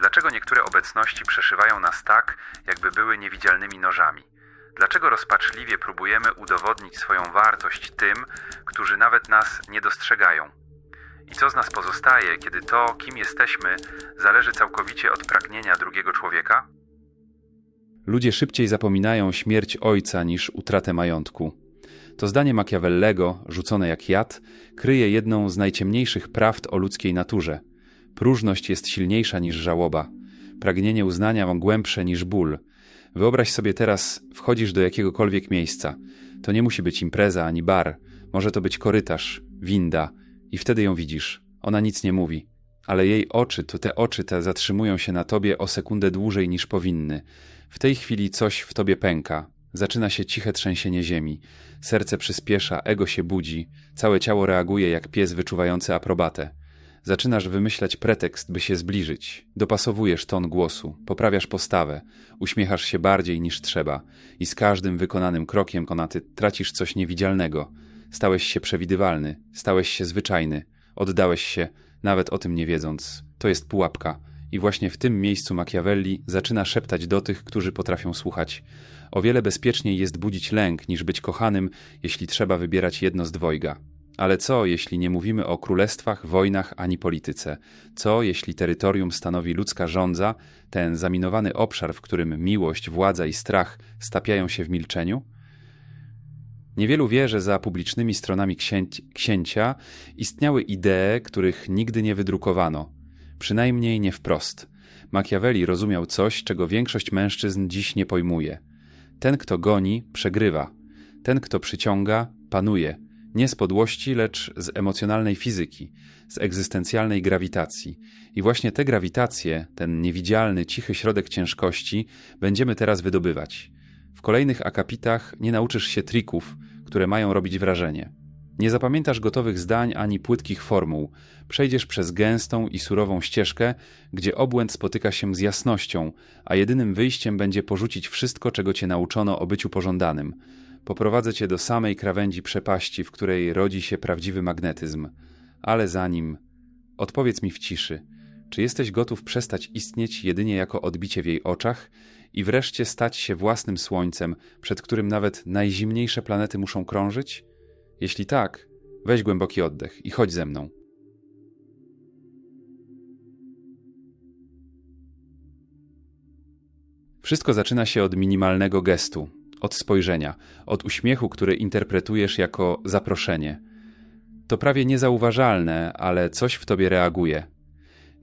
Dlaczego niektóre obecności przeszywają nas tak, jakby były niewidzialnymi nożami? Dlaczego rozpaczliwie próbujemy udowodnić swoją wartość tym, którzy nawet nas nie dostrzegają? I co z nas pozostaje, kiedy to, kim jesteśmy, zależy całkowicie od pragnienia drugiego człowieka? Ludzie szybciej zapominają śmierć ojca niż utratę majątku. To zdanie Machiavellego, rzucone jak jad, kryje jedną z najciemniejszych prawd o ludzkiej naturze. Próżność jest silniejsza niż żałoba. Pragnienie uznania głębsze niż ból. Wyobraź sobie teraz, wchodzisz do jakiegokolwiek miejsca. To nie musi być impreza ani bar. Może to być korytarz, winda i wtedy ją widzisz. Ona nic nie mówi. Ale jej oczy, to te oczy te zatrzymują się na tobie o sekundę dłużej niż powinny. W tej chwili coś w tobie pęka. Zaczyna się ciche trzęsienie ziemi. Serce przyspiesza, ego się budzi. Całe ciało reaguje jak pies wyczuwający aprobatę. Zaczynasz wymyślać pretekst, by się zbliżyć. Dopasowujesz ton głosu, poprawiasz postawę, uśmiechasz się bardziej niż trzeba i z każdym wykonanym krokiem konaty tracisz coś niewidzialnego. Stałeś się przewidywalny, stałeś się zwyczajny, oddałeś się, nawet o tym nie wiedząc. To jest pułapka. I właśnie w tym miejscu Machiavelli zaczyna szeptać do tych, którzy potrafią słuchać. O wiele bezpieczniej jest budzić lęk, niż być kochanym, jeśli trzeba wybierać jedno z dwojga. Ale co, jeśli nie mówimy o królestwach, wojnach ani polityce? Co, jeśli terytorium stanowi ludzka rządza, ten zaminowany obszar, w którym miłość, władza i strach stapiają się w milczeniu? Niewielu wie, że za publicznymi stronami księcia, księcia istniały idee, których nigdy nie wydrukowano, przynajmniej nie wprost. Machiavelli rozumiał coś, czego większość mężczyzn dziś nie pojmuje. Ten, kto goni, przegrywa. Ten, kto przyciąga, panuje. Nie z podłości, lecz z emocjonalnej fizyki, z egzystencjalnej grawitacji. I właśnie tę grawitację, ten niewidzialny, cichy środek ciężkości, będziemy teraz wydobywać. W kolejnych akapitach nie nauczysz się trików, które mają robić wrażenie. Nie zapamiętasz gotowych zdań ani płytkich formuł. Przejdziesz przez gęstą i surową ścieżkę, gdzie obłęd spotyka się z jasnością, a jedynym wyjściem będzie porzucić wszystko, czego cię nauczono o byciu pożądanym. Poprowadzę cię do samej krawędzi przepaści, w której rodzi się prawdziwy magnetyzm. Ale zanim, odpowiedz mi w ciszy, czy jesteś gotów przestać istnieć jedynie jako odbicie w jej oczach i wreszcie stać się własnym słońcem, przed którym nawet najzimniejsze planety muszą krążyć? Jeśli tak, weź głęboki oddech i chodź ze mną. Wszystko zaczyna się od minimalnego gestu, od spojrzenia, od uśmiechu, który interpretujesz jako zaproszenie. To prawie niezauważalne, ale coś w tobie reaguje.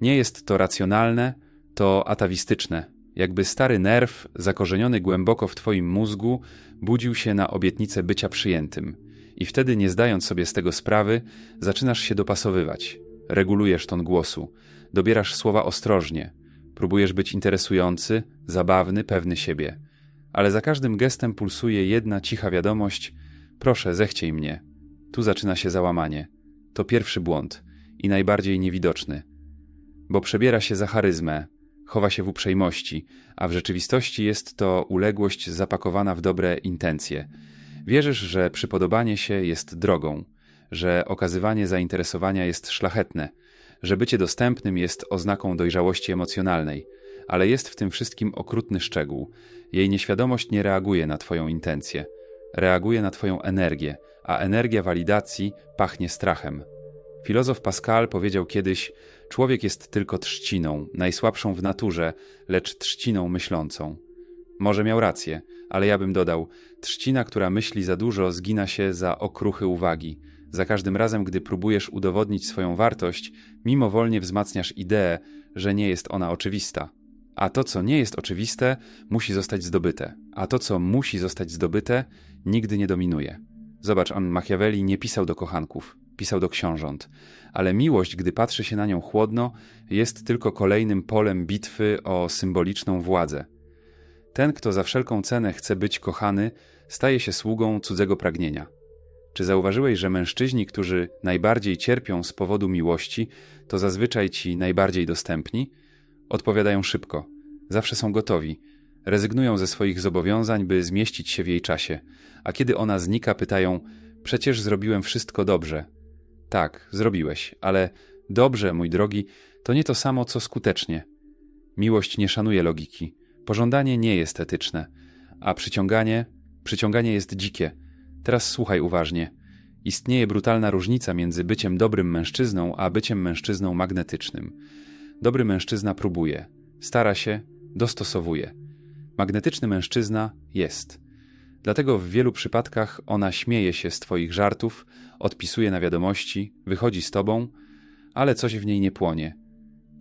Nie jest to racjonalne, to atawistyczne, jakby stary nerw, zakorzeniony głęboko w twoim mózgu, budził się na obietnicę bycia przyjętym. I wtedy, nie zdając sobie z tego sprawy, zaczynasz się dopasowywać. Regulujesz ton głosu, dobierasz słowa ostrożnie, próbujesz być interesujący, zabawny, pewny siebie. Ale za każdym gestem pulsuje jedna cicha wiadomość: proszę, zechciej mnie. Tu zaczyna się załamanie. To pierwszy błąd i najbardziej niewidoczny. Bo przebiera się za charyzmę, chowa się w uprzejmości, a w rzeczywistości jest to uległość zapakowana w dobre intencje. Wierzysz, że przypodobanie się jest drogą, że okazywanie zainteresowania jest szlachetne, że bycie dostępnym jest oznaką dojrzałości emocjonalnej, ale jest w tym wszystkim okrutny szczegół. Jej nieświadomość nie reaguje na Twoją intencję, reaguje na Twoją energię, a energia walidacji pachnie strachem. Filozof Pascal powiedział kiedyś: Człowiek jest tylko trzciną, najsłabszą w naturze, lecz trzciną myślącą. Może miał rację, ale ja bym dodał: trzcina, która myśli za dużo, zgina się za okruchy uwagi. Za każdym razem, gdy próbujesz udowodnić swoją wartość, mimowolnie wzmacniasz ideę, że nie jest ona oczywista. A to, co nie jest oczywiste, musi zostać zdobyte, a to, co musi zostać zdobyte, nigdy nie dominuje. Zobacz, on Machiavelli nie pisał do kochanków, pisał do książąt, ale miłość, gdy patrzy się na nią chłodno, jest tylko kolejnym polem bitwy o symboliczną władzę. Ten, kto za wszelką cenę chce być kochany, staje się sługą cudzego pragnienia. Czy zauważyłeś, że mężczyźni, którzy najbardziej cierpią z powodu miłości, to zazwyczaj ci najbardziej dostępni? Odpowiadają szybko, zawsze są gotowi, rezygnują ze swoich zobowiązań, by zmieścić się w jej czasie, a kiedy ona znika, pytają: Przecież zrobiłem wszystko dobrze. Tak, zrobiłeś, ale dobrze, mój drogi, to nie to samo, co skutecznie. Miłość nie szanuje logiki. Pożądanie nie jest etyczne. A przyciąganie, przyciąganie jest dzikie. Teraz słuchaj uważnie. Istnieje brutalna różnica między byciem dobrym mężczyzną, a byciem mężczyzną magnetycznym. Dobry mężczyzna próbuje, stara się, dostosowuje. Magnetyczny mężczyzna jest. Dlatego w wielu przypadkach ona śmieje się z Twoich żartów, odpisuje na wiadomości, wychodzi z Tobą, ale coś w niej nie płonie.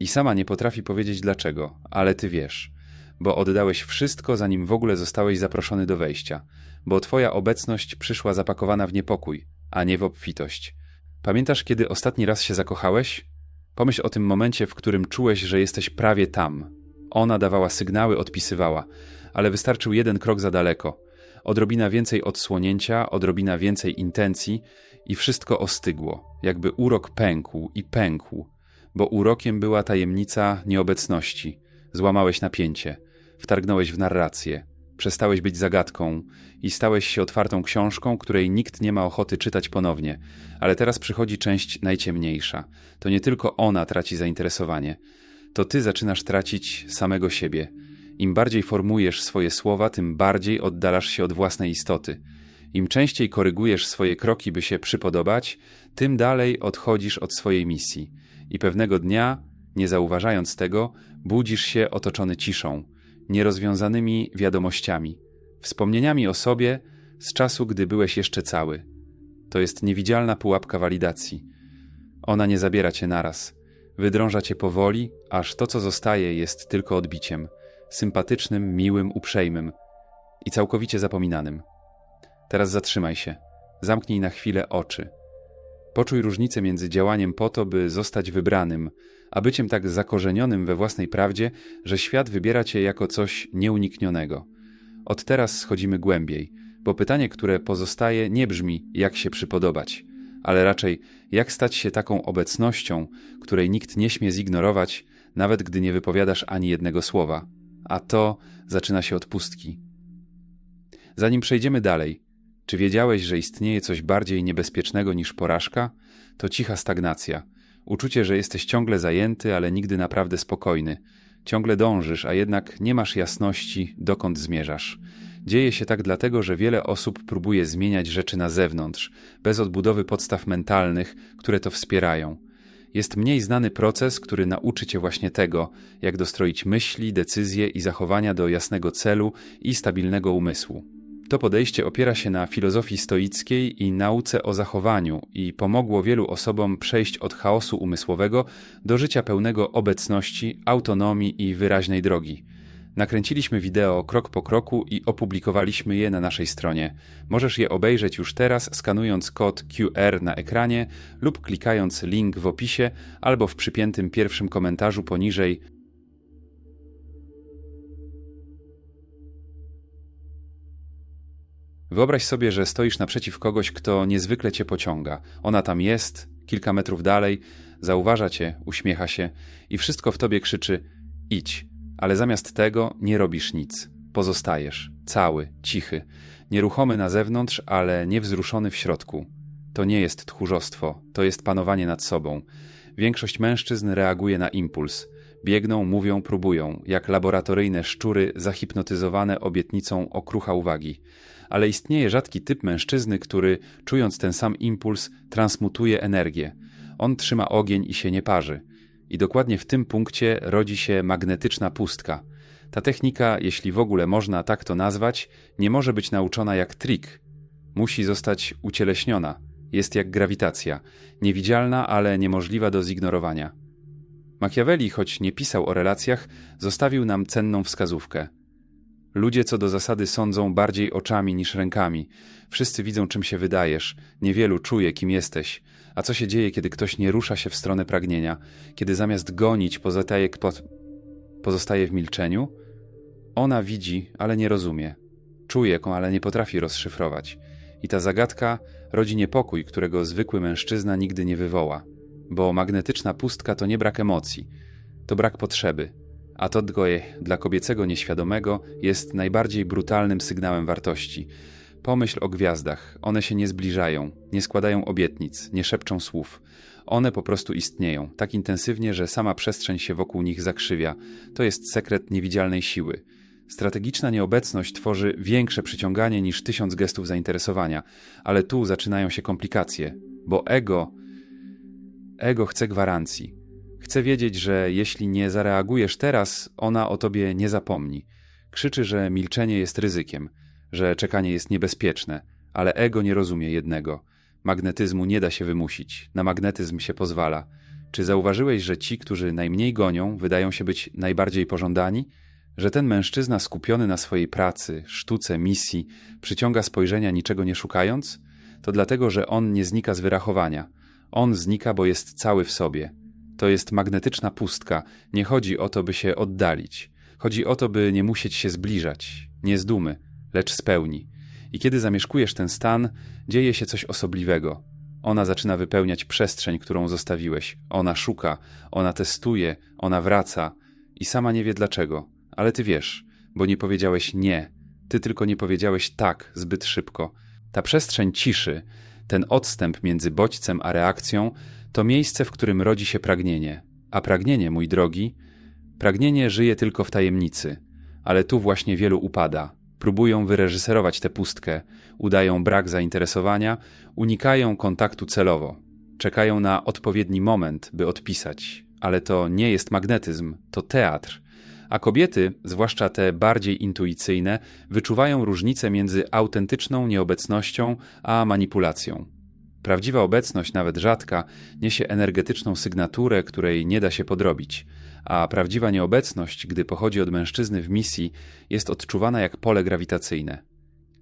I sama nie potrafi powiedzieć dlaczego, ale Ty wiesz, bo oddałeś wszystko, zanim w ogóle zostałeś zaproszony do wejścia, bo Twoja obecność przyszła zapakowana w niepokój, a nie w obfitość. Pamiętasz, kiedy ostatni raz się zakochałeś? Pomyśl o tym momencie, w którym czułeś, że jesteś prawie tam. Ona dawała sygnały, odpisywała, ale wystarczył jeden krok za daleko. Odrobina więcej odsłonięcia, odrobina więcej intencji i wszystko ostygło, jakby urok pękł i pękł, bo urokiem była tajemnica nieobecności. Złamałeś napięcie, wtargnąłeś w narrację, przestałeś być zagadką i stałeś się otwartą książką, której nikt nie ma ochoty czytać ponownie. Ale teraz przychodzi część najciemniejsza. To nie tylko ona traci zainteresowanie, to ty zaczynasz tracić samego siebie. Im bardziej formujesz swoje słowa, tym bardziej oddalasz się od własnej istoty. Im częściej korygujesz swoje kroki, by się przypodobać, tym dalej odchodzisz od swojej misji. I pewnego dnia, nie zauważając tego, budzisz się otoczony ciszą, nierozwiązanymi wiadomościami, wspomnieniami o sobie z czasu, gdy byłeś jeszcze cały. To jest niewidzialna pułapka walidacji. Ona nie zabiera cię naraz. Wydrąża cię powoli, aż to, co zostaje, jest tylko odbiciem sympatycznym, miłym, uprzejmym i całkowicie zapominanym. Teraz zatrzymaj się, zamknij na chwilę oczy. Poczuj różnicę między działaniem po to, by zostać wybranym, a byciem tak zakorzenionym we własnej prawdzie, że świat wybiera cię jako coś nieuniknionego. Od teraz schodzimy głębiej, bo pytanie, które pozostaje, nie brzmi, jak się przypodobać, ale raczej, jak stać się taką obecnością, której nikt nie śmie zignorować, nawet gdy nie wypowiadasz ani jednego słowa. A to zaczyna się od pustki. Zanim przejdziemy dalej, czy wiedziałeś, że istnieje coś bardziej niebezpiecznego niż porażka? To cicha stagnacja. Uczucie, że jesteś ciągle zajęty, ale nigdy naprawdę spokojny. Ciągle dążysz, a jednak nie masz jasności, dokąd zmierzasz. Dzieje się tak dlatego, że wiele osób próbuje zmieniać rzeczy na zewnątrz, bez odbudowy podstaw mentalnych, które to wspierają. Jest mniej znany proces, który nauczy cię właśnie tego, jak dostroić myśli, decyzje i zachowania do jasnego celu i stabilnego umysłu. To podejście opiera się na filozofii stoickiej i nauce o zachowaniu i pomogło wielu osobom przejść od chaosu umysłowego do życia pełnego obecności, autonomii i wyraźnej drogi. Nakręciliśmy wideo krok po kroku i opublikowaliśmy je na naszej stronie. Możesz je obejrzeć już teraz, skanując kod QR na ekranie lub klikając link w opisie albo w przypiętym pierwszym komentarzu poniżej. Wyobraź sobie, że stoisz naprzeciw kogoś, kto niezwykle cię pociąga. Ona tam jest, kilka metrów dalej, zauważa cię, uśmiecha się i wszystko w tobie krzyczy: idź ale zamiast tego nie robisz nic. Pozostajesz, cały, cichy, nieruchomy na zewnątrz, ale niewzruszony w środku. To nie jest tchórzostwo, to jest panowanie nad sobą. Większość mężczyzn reaguje na impuls. Biegną, mówią, próbują, jak laboratoryjne szczury zahipnotyzowane obietnicą okrucha uwagi. Ale istnieje rzadki typ mężczyzny, który, czując ten sam impuls, transmutuje energię. On trzyma ogień i się nie parzy. I dokładnie w tym punkcie rodzi się magnetyczna pustka. Ta technika, jeśli w ogóle można tak to nazwać, nie może być nauczona jak trik. Musi zostać ucieleśniona. Jest jak grawitacja, niewidzialna, ale niemożliwa do zignorowania. Machiavelli, choć nie pisał o relacjach, zostawił nam cenną wskazówkę. Ludzie co do zasady sądzą bardziej oczami niż rękami. Wszyscy widzą, czym się wydajesz, niewielu czuje, kim jesteś. A co się dzieje, kiedy ktoś nie rusza się w stronę pragnienia, kiedy zamiast gonić pozostaje, pozostaje w milczeniu? Ona widzi, ale nie rozumie. Czuje, ale nie potrafi rozszyfrować. I ta zagadka rodzi niepokój, którego zwykły mężczyzna nigdy nie wywoła. Bo magnetyczna pustka to nie brak emocji, to brak potrzeby. A to dla kobiecego nieświadomego jest najbardziej brutalnym sygnałem wartości. Pomyśl o gwiazdach. One się nie zbliżają, nie składają obietnic, nie szepczą słów. One po prostu istnieją, tak intensywnie, że sama przestrzeń się wokół nich zakrzywia. To jest sekret niewidzialnej siły. Strategiczna nieobecność tworzy większe przyciąganie niż tysiąc gestów zainteresowania, ale tu zaczynają się komplikacje, bo ego. Ego chce gwarancji. Chce wiedzieć, że jeśli nie zareagujesz teraz, ona o tobie nie zapomni. Krzyczy, że milczenie jest ryzykiem, że czekanie jest niebezpieczne, ale ego nie rozumie jednego. Magnetyzmu nie da się wymusić, na magnetyzm się pozwala. Czy zauważyłeś, że ci, którzy najmniej gonią, wydają się być najbardziej pożądani? Że ten mężczyzna skupiony na swojej pracy, sztuce, misji, przyciąga spojrzenia niczego nie szukając? To dlatego, że on nie znika z wyrachowania. On znika, bo jest cały w sobie. To jest magnetyczna pustka. Nie chodzi o to, by się oddalić. Chodzi o to, by nie musieć się zbliżać, nie z dumy, lecz z pełni. I kiedy zamieszkujesz ten stan, dzieje się coś osobliwego. Ona zaczyna wypełniać przestrzeń, którą zostawiłeś. Ona szuka, ona testuje, ona wraca i sama nie wie dlaczego. Ale ty wiesz, bo nie powiedziałeś nie. Ty tylko nie powiedziałeś tak zbyt szybko. Ta przestrzeń ciszy, ten odstęp między bodźcem a reakcją, to miejsce, w którym rodzi się pragnienie. A pragnienie, mój drogi, pragnienie żyje tylko w tajemnicy. Ale tu właśnie wielu upada. Próbują wyreżyserować tę pustkę, udają brak zainteresowania, unikają kontaktu celowo. Czekają na odpowiedni moment, by odpisać. Ale to nie jest magnetyzm, to teatr. A kobiety, zwłaszcza te bardziej intuicyjne, wyczuwają różnicę między autentyczną nieobecnością a manipulacją. Prawdziwa obecność, nawet rzadka, niesie energetyczną sygnaturę, której nie da się podrobić, a prawdziwa nieobecność, gdy pochodzi od mężczyzny w misji, jest odczuwana jak pole grawitacyjne.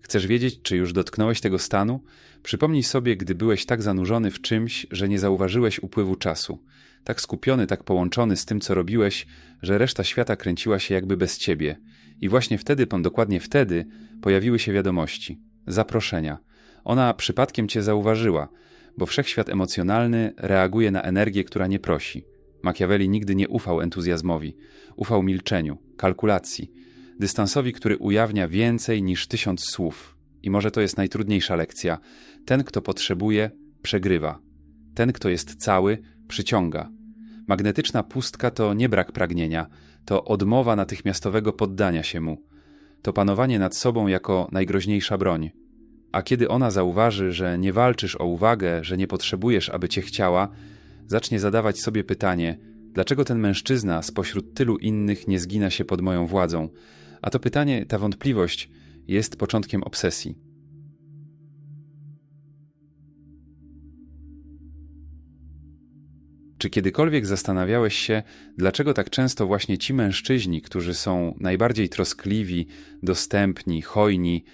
Chcesz wiedzieć, czy już dotknąłeś tego stanu? Przypomnij sobie, gdy byłeś tak zanurzony w czymś, że nie zauważyłeś upływu czasu, tak skupiony, tak połączony z tym, co robiłeś, że reszta świata kręciła się jakby bez ciebie. I właśnie wtedy, dokładnie wtedy, pojawiły się wiadomości, zaproszenia. Ona przypadkiem cię zauważyła, bo wszechświat emocjonalny reaguje na energię, która nie prosi. Machiavelli nigdy nie ufał entuzjazmowi, ufał milczeniu, kalkulacji, dystansowi, który ujawnia więcej niż tysiąc słów. I może to jest najtrudniejsza lekcja. Ten, kto potrzebuje, przegrywa. Ten, kto jest cały, przyciąga. Magnetyczna pustka to nie brak pragnienia, to odmowa natychmiastowego poddania się mu. To panowanie nad sobą jako najgroźniejsza broń. A kiedy ona zauważy, że nie walczysz o uwagę, że nie potrzebujesz, aby cię chciała, zacznie zadawać sobie pytanie, dlaczego ten mężczyzna spośród tylu innych nie zgina się pod moją władzą? A to pytanie, ta wątpliwość jest początkiem obsesji. Czy kiedykolwiek zastanawiałeś się, dlaczego tak często właśnie ci mężczyźni, którzy są najbardziej troskliwi, dostępni, hojni,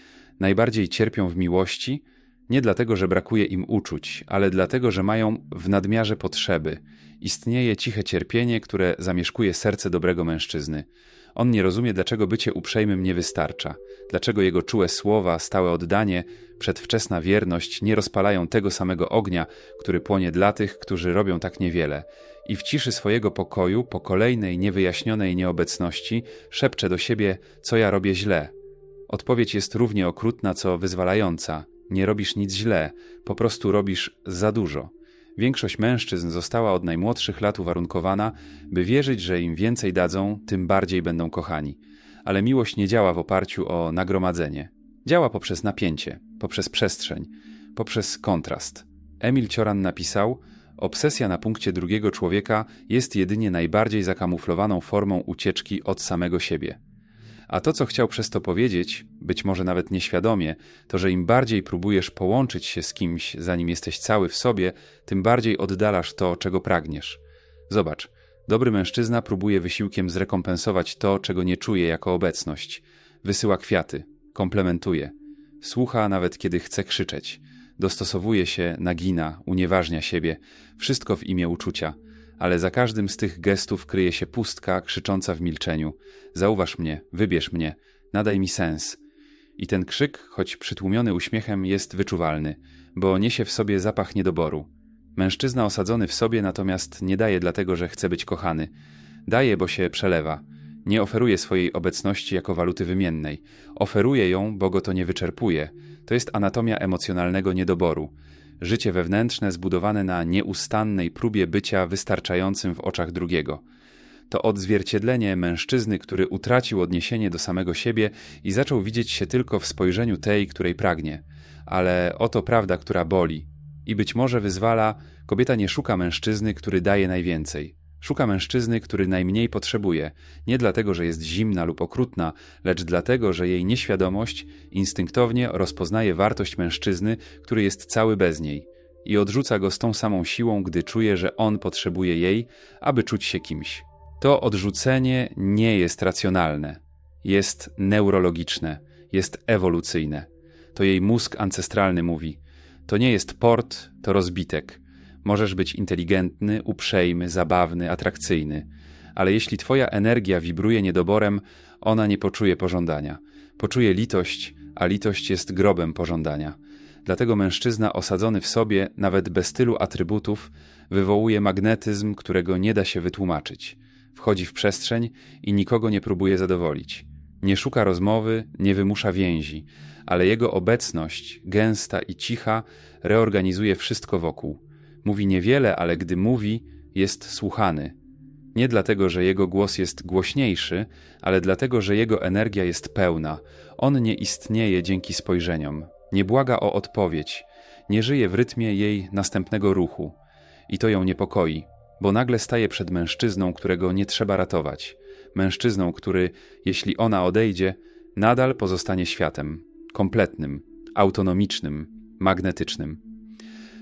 najbardziej cierpią w miłości? Nie dlatego, że brakuje im uczuć, ale dlatego, że mają w nadmiarze potrzeby. Istnieje ciche cierpienie, które zamieszkuje serce dobrego mężczyzny. On nie rozumie, dlaczego bycie uprzejmym nie wystarcza, dlaczego jego czułe słowa, stałe oddanie, przedwczesna wierność nie rozpalają tego samego ognia, który płonie dla tych, którzy robią tak niewiele. I w ciszy swojego pokoju, po kolejnej niewyjaśnionej nieobecności, szepcze do siebie, co ja robię źle. Odpowiedź jest równie okrutna, co wyzwalająca. Nie robisz nic źle, po prostu robisz za dużo. Większość mężczyzn została od najmłodszych lat uwarunkowana, by wierzyć, że im więcej dadzą, tym bardziej będą kochani. Ale miłość nie działa w oparciu o nagromadzenie. Działa poprzez napięcie, poprzez przestrzeń, poprzez kontrast. Emil Cioran napisał: Obsesja na punkcie drugiego człowieka jest jedynie najbardziej zakamuflowaną formą ucieczki od samego siebie. A to, co chciał przez to powiedzieć, być może nawet nieświadomie, to że im bardziej próbujesz połączyć się z kimś, zanim jesteś cały w sobie, tym bardziej oddalasz to, czego pragniesz. Zobacz, dobry mężczyzna próbuje wysiłkiem zrekompensować to, czego nie czuje jako obecność. Wysyła kwiaty, komplementuje, słucha nawet kiedy chce krzyczeć, dostosowuje się, nagina, unieważnia siebie, wszystko w imię uczucia – ale za każdym z tych gestów kryje się pustka krzycząca w milczeniu: Zauważ mnie, wybierz mnie, nadaj mi sens. I ten krzyk, choć przytłumiony uśmiechem, jest wyczuwalny, bo niesie w sobie zapach niedoboru. Mężczyzna osadzony w sobie natomiast nie daje dlatego, że chce być kochany. Daje, bo się przelewa. Nie oferuje swojej obecności jako waluty wymiennej. Oferuje ją, bo go to nie wyczerpuje. To jest anatomia emocjonalnego niedoboru. Życie wewnętrzne zbudowane na nieustannej próbie bycia wystarczającym w oczach drugiego. To odzwierciedlenie mężczyzny, który utracił odniesienie do samego siebie i zaczął widzieć się tylko w spojrzeniu tej, której pragnie. Ale oto prawda, która boli. I być może wyzwala, kobieta nie szuka mężczyzny, który daje najwięcej. Szuka mężczyzny, który najmniej potrzebuje, nie dlatego, że jest zimna lub okrutna, lecz dlatego, że jej nieświadomość instynktownie rozpoznaje wartość mężczyzny, który jest cały bez niej i odrzuca go z tą samą siłą, gdy czuje, że on potrzebuje jej, aby czuć się kimś. To odrzucenie nie jest racjonalne, jest neurologiczne, jest ewolucyjne. To jej mózg ancestralny mówi. To nie jest port, to rozbitek. Możesz być inteligentny, uprzejmy, zabawny, atrakcyjny, ale jeśli twoja energia wibruje niedoborem, ona nie poczuje pożądania. Poczuje litość, a litość jest grobem pożądania. Dlatego mężczyzna osadzony w sobie, nawet bez tylu atrybutów, wywołuje magnetyzm, którego nie da się wytłumaczyć. Wchodzi w przestrzeń i nikogo nie próbuje zadowolić. Nie szuka rozmowy, nie wymusza więzi, ale jego obecność, gęsta i cicha, reorganizuje wszystko wokół. Mówi niewiele, ale gdy mówi, jest słuchany. Nie dlatego, że jego głos jest głośniejszy, ale dlatego, że jego energia jest pełna. On nie istnieje dzięki spojrzeniom, nie błaga o odpowiedź, nie żyje w rytmie jej następnego ruchu. I to ją niepokoi, bo nagle staje przed mężczyzną, którego nie trzeba ratować. Mężczyzną, który, jeśli ona odejdzie, nadal pozostanie światem kompletnym, autonomicznym, magnetycznym.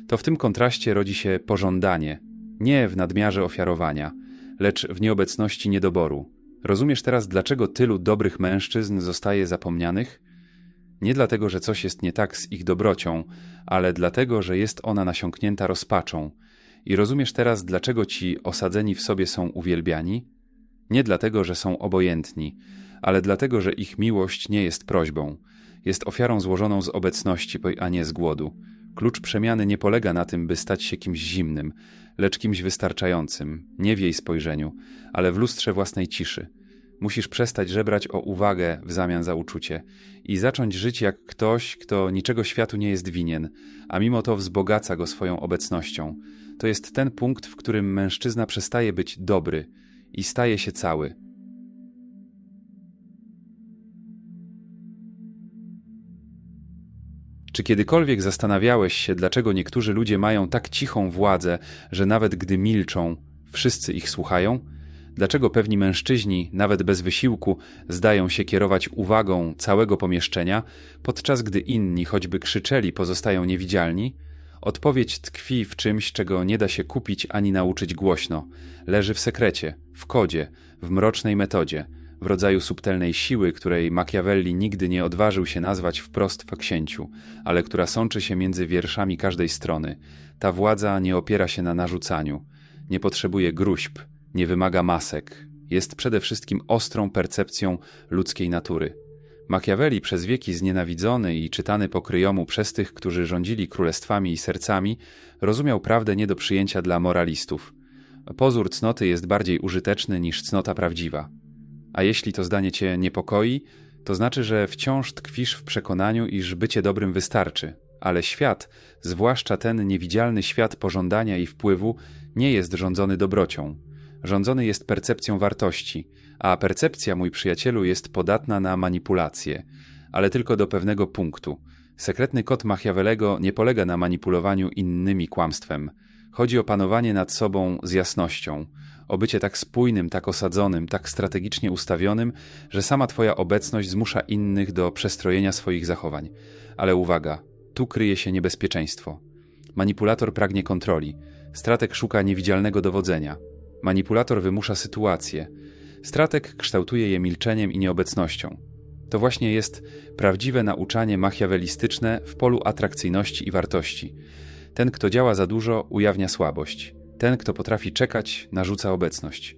To w tym kontraście rodzi się pożądanie, nie w nadmiarze ofiarowania, lecz w nieobecności niedoboru. Rozumiesz teraz, dlaczego tylu dobrych mężczyzn zostaje zapomnianych? Nie dlatego, że coś jest nie tak z ich dobrocią, ale dlatego, że jest ona nasiąknięta rozpaczą. I rozumiesz teraz, dlaczego ci osadzeni w sobie są uwielbiani? Nie dlatego, że są obojętni, ale dlatego, że ich miłość nie jest prośbą, jest ofiarą złożoną z obecności, a nie z głodu. Klucz przemiany nie polega na tym, by stać się kimś zimnym, lecz kimś wystarczającym, nie w jej spojrzeniu, ale w lustrze własnej ciszy. Musisz przestać żebrać o uwagę w zamian za uczucie i zacząć żyć jak ktoś, kto niczego światu nie jest winien, a mimo to wzbogaca go swoją obecnością. To jest ten punkt, w którym mężczyzna przestaje być dobry i staje się cały. Czy kiedykolwiek zastanawiałeś się, dlaczego niektórzy ludzie mają tak cichą władzę, że nawet gdy milczą, wszyscy ich słuchają? Dlaczego pewni mężczyźni, nawet bez wysiłku, zdają się kierować uwagą całego pomieszczenia, podczas gdy inni, choćby krzyczeli, pozostają niewidzialni? Odpowiedź tkwi w czymś, czego nie da się kupić ani nauczyć głośno. Leży w sekrecie, w kodzie, w mrocznej metodzie – w rodzaju subtelnej siły, której Machiavelli nigdy nie odważył się nazwać wprost w księciu, ale która sączy się między wierszami każdej strony. Ta władza nie opiera się na narzucaniu, nie potrzebuje gruźb, nie wymaga masek, jest przede wszystkim ostrą percepcją ludzkiej natury. Machiavelli przez wieki znienawidzony i czytany po kryjomu przez tych, którzy rządzili królestwami i sercami, rozumiał prawdę nie do przyjęcia dla moralistów. Pozór cnoty jest bardziej użyteczny niż cnota prawdziwa. A jeśli to zdanie cię niepokoi, to znaczy, że wciąż tkwisz w przekonaniu, iż bycie dobrym wystarczy. Ale świat, zwłaszcza ten niewidzialny świat pożądania i wpływu, nie jest rządzony dobrocią. Rządzony jest percepcją wartości, a percepcja, mój przyjacielu, jest podatna na manipulacje, ale tylko do pewnego punktu. Sekretny kod Machiavellego nie polega na manipulowaniu innymi kłamstwem. Chodzi o panowanie nad sobą z jasnością, o bycie tak spójnym, tak osadzonym, tak strategicznie ustawionym, że sama Twoja obecność zmusza innych do przestrojenia swoich zachowań. Ale uwaga, tu kryje się niebezpieczeństwo. Manipulator pragnie kontroli, strateg szuka niewidzialnego dowodzenia. Manipulator wymusza sytuację, strateg kształtuje je milczeniem i nieobecnością. To właśnie jest prawdziwe nauczanie machiawelistyczne w polu atrakcyjności i wartości. Ten, kto działa za dużo, ujawnia słabość. Ten, kto potrafi czekać, narzuca obecność.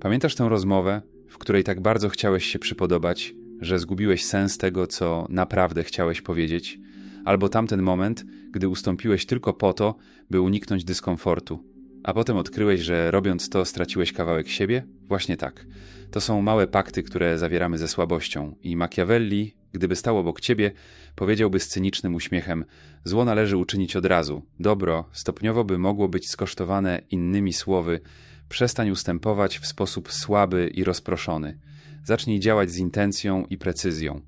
Pamiętasz tę rozmowę, w której tak bardzo chciałeś się przypodobać, że zgubiłeś sens tego, co naprawdę chciałeś powiedzieć, albo tamten moment, gdy ustąpiłeś tylko po to, by uniknąć dyskomfortu, a potem odkryłeś, że robiąc to straciłeś kawałek siebie? Właśnie tak. To są małe pakty, które zawieramy ze słabością i Machiavelli Gdyby stał obok ciebie, powiedziałby z cynicznym uśmiechem: Zło należy uczynić od razu. Dobro stopniowo by mogło być skosztowane innymi słowy: Przestań ustępować w sposób słaby i rozproszony. Zacznij działać z intencją i precyzją.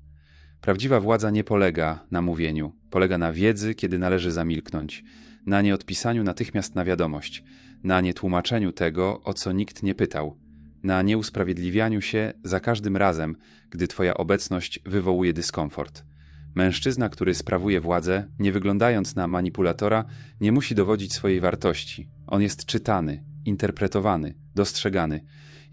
Prawdziwa władza nie polega na mówieniu, polega na wiedzy, kiedy należy zamilknąć, na nieodpisaniu natychmiast na wiadomość, na nietłumaczeniu tego, o co nikt nie pytał, na nieusprawiedliwianiu się za każdym razem, gdy Twoja obecność wywołuje dyskomfort. Mężczyzna, który sprawuje władzę, nie wyglądając na manipulatora, nie musi dowodzić swojej wartości. On jest czytany, interpretowany, dostrzegany.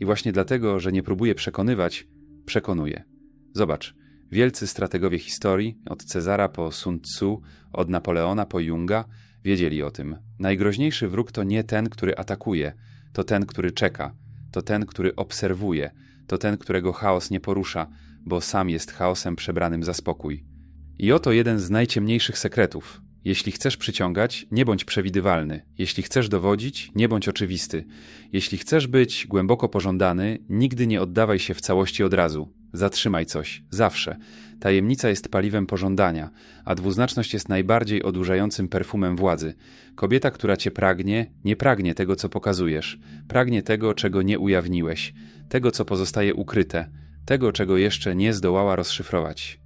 I właśnie dlatego, że nie próbuje przekonywać, przekonuje. Zobacz, wielcy strategowie historii, od Cezara po Sun Tzu, od Napoleona po Junga, wiedzieli o tym. Najgroźniejszy wróg to nie ten, który atakuje, to ten, który czeka, to ten, który obserwuje, to ten, którego chaos nie porusza, bo sam jest chaosem przebranym za spokój. I oto jeden z najciemniejszych sekretów. Jeśli chcesz przyciągać, nie bądź przewidywalny. Jeśli chcesz dowodzić, nie bądź oczywisty. Jeśli chcesz być głęboko pożądany, nigdy nie oddawaj się w całości od razu. Zatrzymaj coś, zawsze. Tajemnica jest paliwem pożądania, a dwuznaczność jest najbardziej odurzającym perfumem władzy. Kobieta, która cię pragnie, nie pragnie tego, co pokazujesz. Pragnie tego, czego nie ujawniłeś, tego, co pozostaje ukryte, tego, czego jeszcze nie zdołała rozszyfrować.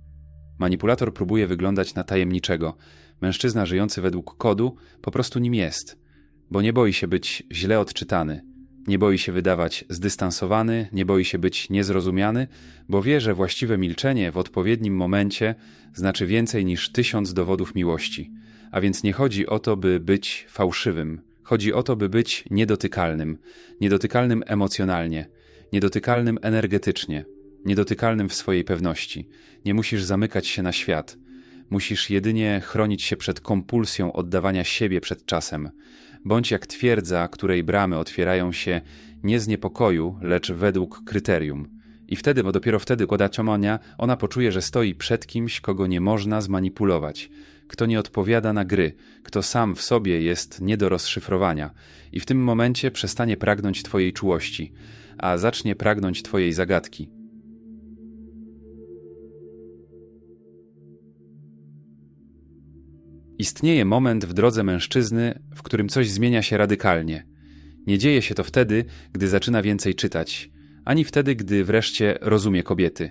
Manipulator próbuje wyglądać na tajemniczego. Mężczyzna żyjący według kodu po prostu nim jest, bo nie boi się być źle odczytany, nie boi się wydawać zdystansowany, nie boi się być niezrozumiany, bo wie, że właściwe milczenie w odpowiednim momencie znaczy więcej niż tysiąc dowodów miłości. A więc nie chodzi o to, by być fałszywym, chodzi o to, by być niedotykalnym, niedotykalnym emocjonalnie, niedotykalnym energetycznie, niedotykalnym w swojej pewności. Nie musisz zamykać się na świat. Musisz jedynie chronić się przed kompulsją oddawania siebie przed czasem. Bądź jak twierdza, której bramy otwierają się nie z niepokoju, lecz według kryterium. I wtedy, bo dopiero wtedy Kodaciamonia, ona poczuje, że stoi przed kimś, kogo nie można zmanipulować, kto nie odpowiada na gry, kto sam w sobie jest nie do rozszyfrowania. I w tym momencie przestanie pragnąć Twojej czułości, a zacznie pragnąć Twojej zagadki. Istnieje moment w drodze mężczyzny, w którym coś zmienia się radykalnie. Nie dzieje się to wtedy, gdy zaczyna więcej czytać, ani wtedy, gdy wreszcie rozumie kobiety.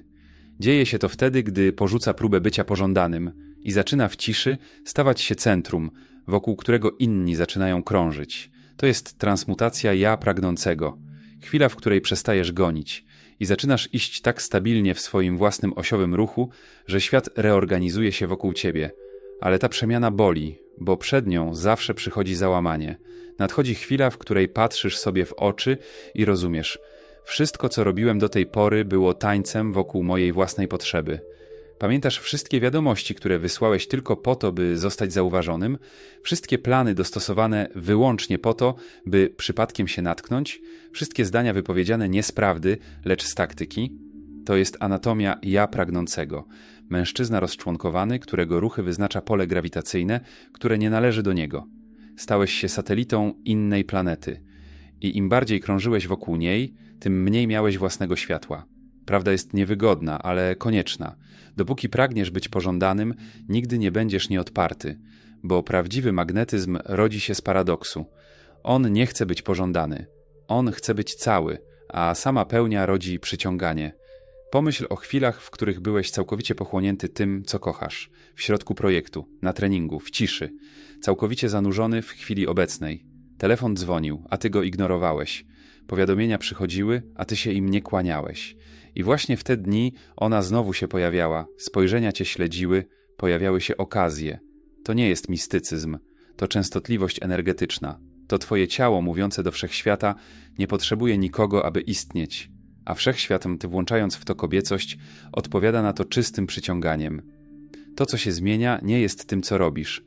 Dzieje się to wtedy, gdy porzuca próbę bycia pożądanym i zaczyna w ciszy stawać się centrum, wokół którego inni zaczynają krążyć. To jest transmutacja ja pragnącego, chwila, w której przestajesz gonić i zaczynasz iść tak stabilnie w swoim własnym osiowym ruchu, że świat reorganizuje się wokół ciebie – ale ta przemiana boli, bo przed nią zawsze przychodzi załamanie. Nadchodzi chwila, w której patrzysz sobie w oczy i rozumiesz: wszystko, co robiłem do tej pory, było tańcem wokół mojej własnej potrzeby. Pamiętasz wszystkie wiadomości, które wysłałeś tylko po to, by zostać zauważonym? Wszystkie plany dostosowane wyłącznie po to, by przypadkiem się natknąć? Wszystkie zdania wypowiedziane nie z prawdy, lecz z taktyki? To jest anatomia ja pragnącego. Mężczyzna rozczłonkowany, którego ruchy wyznacza pole grawitacyjne, które nie należy do niego. Stałeś się satelitą innej planety. I im bardziej krążyłeś wokół niej, tym mniej miałeś własnego światła. Prawda jest niewygodna, ale konieczna. Dopóki pragniesz być pożądanym, nigdy nie będziesz nieodparty, bo prawdziwy magnetyzm rodzi się z paradoksu. On nie chce być pożądany. On chce być cały, a sama pełnia rodzi przyciąganie. Pomyśl o chwilach, w których byłeś całkowicie pochłonięty tym, co kochasz, w środku projektu, na treningu, w ciszy, całkowicie zanurzony w chwili obecnej. Telefon dzwonił, a ty go ignorowałeś. Powiadomienia przychodziły, a ty się im nie kłaniałeś. I właśnie w te dni ona znowu się pojawiała, spojrzenia cię śledziły, pojawiały się okazje. To nie jest mistycyzm, to częstotliwość energetyczna. To twoje ciało mówiące do wszechświata nie potrzebuje nikogo, aby istnieć a wszechświat, włączając w to kobiecość, odpowiada na to czystym przyciąganiem. To, co się zmienia, nie jest tym, co robisz,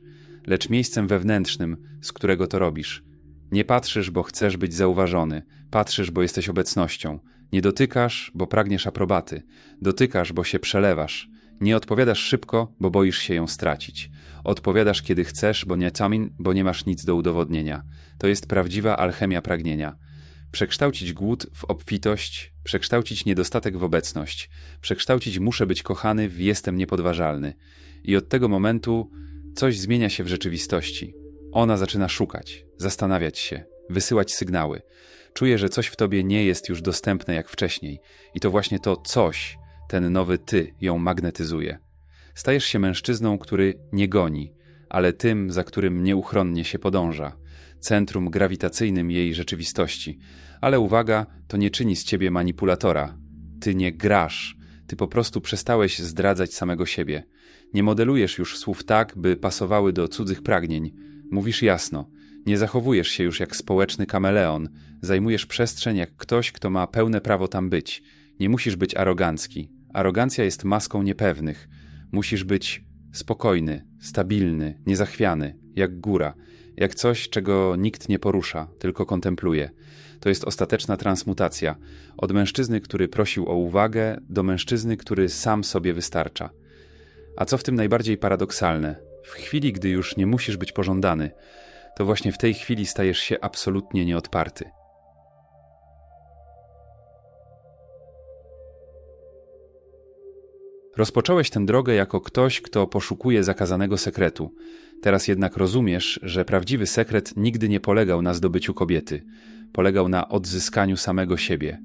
lecz miejscem wewnętrznym, z którego to robisz. Nie patrzysz, bo chcesz być zauważony, patrzysz, bo jesteś obecnością. Nie dotykasz, bo pragniesz aprobaty, dotykasz, bo się przelewasz. Nie odpowiadasz szybko, bo boisz się ją stracić. Odpowiadasz, kiedy chcesz, bo nie bo nie masz nic do udowodnienia. To jest prawdziwa alchemia pragnienia. Przekształcić głód w obfitość, przekształcić niedostatek w obecność, przekształcić muszę być kochany w jestem niepodważalny. I od tego momentu coś zmienia się w rzeczywistości. Ona zaczyna szukać, zastanawiać się, wysyłać sygnały. Czuje, że coś w tobie nie jest już dostępne jak wcześniej, i to właśnie to coś, ten nowy ty, ją magnetyzuje. Stajesz się mężczyzną, który nie goni, ale tym, za którym nieuchronnie się podąża, centrum grawitacyjnym jej rzeczywistości. Ale uwaga, to nie czyni z ciebie manipulatora. Ty nie grasz, ty po prostu przestałeś zdradzać samego siebie. Nie modelujesz już słów tak, by pasowały do cudzych pragnień. Mówisz jasno. Nie zachowujesz się już jak społeczny kameleon. Zajmujesz przestrzeń jak ktoś, kto ma pełne prawo tam być. Nie musisz być arogancki. Arogancja jest maską niepewnych. Musisz być spokojny, stabilny, niezachwiany, jak góra, jak coś, czego nikt nie porusza, tylko kontempluje. To jest ostateczna transmutacja od mężczyzny, który prosił o uwagę, do mężczyzny, który sam sobie wystarcza. A co w tym najbardziej paradoksalne? W chwili, gdy już nie musisz być pożądany, to właśnie w tej chwili stajesz się absolutnie nieodparty. Rozpocząłeś tę drogę jako ktoś, kto poszukuje zakazanego sekretu. Teraz jednak rozumiesz, że prawdziwy sekret nigdy nie polegał na zdobyciu kobiety, polegał na odzyskaniu samego siebie.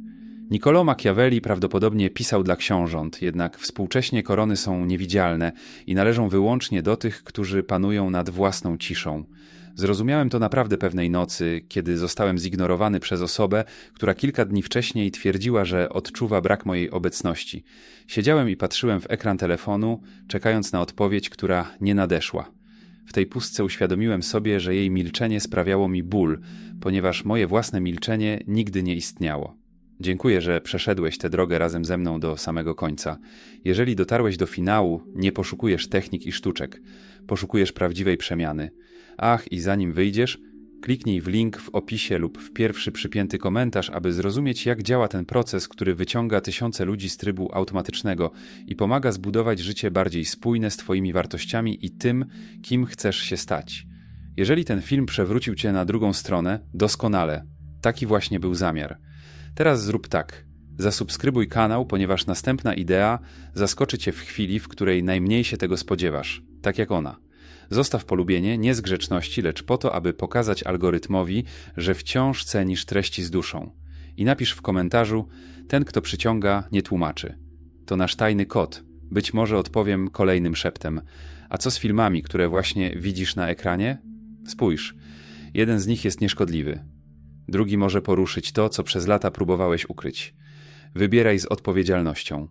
Niccolo Machiavelli prawdopodobnie pisał dla książąt, jednak współcześnie korony są niewidzialne i należą wyłącznie do tych, którzy panują nad własną ciszą. Zrozumiałem to naprawdę pewnej nocy, kiedy zostałem zignorowany przez osobę, która kilka dni wcześniej twierdziła, że odczuwa brak mojej obecności. Siedziałem i patrzyłem w ekran telefonu, czekając na odpowiedź, która nie nadeszła. W tej pustce uświadomiłem sobie, że jej milczenie sprawiało mi ból, ponieważ moje własne milczenie nigdy nie istniało. Dziękuję, że przeszedłeś tę drogę razem ze mną do samego końca. Jeżeli dotarłeś do finału, nie poszukujesz technik i sztuczek, poszukujesz prawdziwej przemiany. Ach, i zanim wyjdziesz, kliknij w link w opisie lub w pierwszy przypięty komentarz, aby zrozumieć, jak działa ten proces, który wyciąga tysiące ludzi z trybu automatycznego i pomaga zbudować życie bardziej spójne z Twoimi wartościami i tym, kim chcesz się stać. Jeżeli ten film przewrócił Cię na drugą stronę, doskonale. Taki właśnie był zamiar. Teraz zrób tak. Zasubskrybuj kanał, ponieważ następna idea zaskoczy Cię w chwili, w której najmniej się tego spodziewasz, tak jak ona. Zostaw polubienie nie z grzeczności, lecz po to, aby pokazać algorytmowi, że wciąż cenisz treści z duszą. I napisz w komentarzu: Ten, kto przyciąga, nie tłumaczy. To nasz tajny kod. Być może odpowiem kolejnym szeptem. A co z filmami, które właśnie widzisz na ekranie? Spójrz. Jeden z nich jest nieszkodliwy. Drugi może poruszyć to, co przez lata próbowałeś ukryć. Wybieraj z odpowiedzialnością.